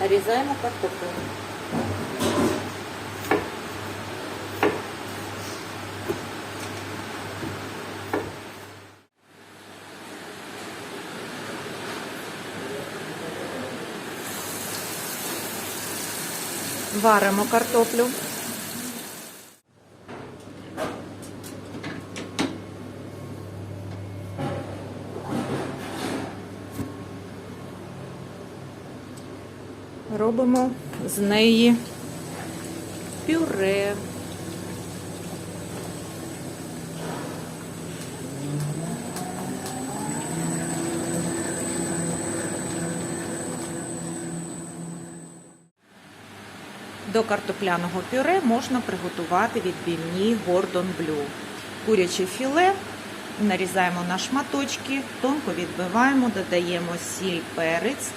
нарізаємо картоплю. Варимо картоплю. Робимо з неї пюре. До картопляного пюре можна приготувати відбивні Гордон Блю. Куряче філе нарізаємо на шматочки, тонко відбиваємо, додаємо сіль, перець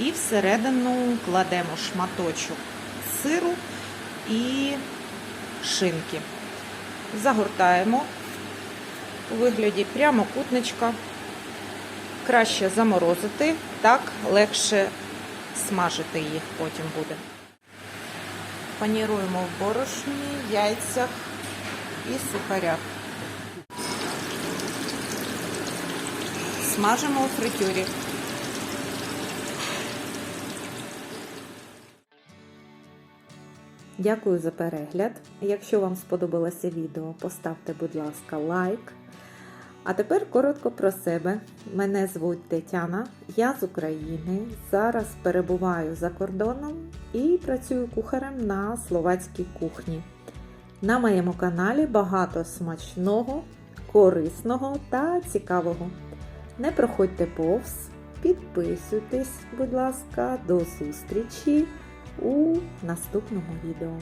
і всередину кладемо шматочок сиру і шинки. Загортаємо у вигляді прямокутничка. Краще заморозити, так легше смажити їх потім буде. Паніруємо в борошні, яйцях і сухарях. Смажимо у фритюрі. Дякую за перегляд. Якщо вам сподобалося відео, поставте, будь ласка, лайк. А тепер коротко про себе. Мене звуть Тетяна, я з України. Зараз перебуваю за кордоном і працюю кухарем на словацькій кухні. На моєму каналі багато смачного, корисного та цікавого. Не проходьте повз, підписуйтесь, будь ласка, до зустрічі у наступному відео.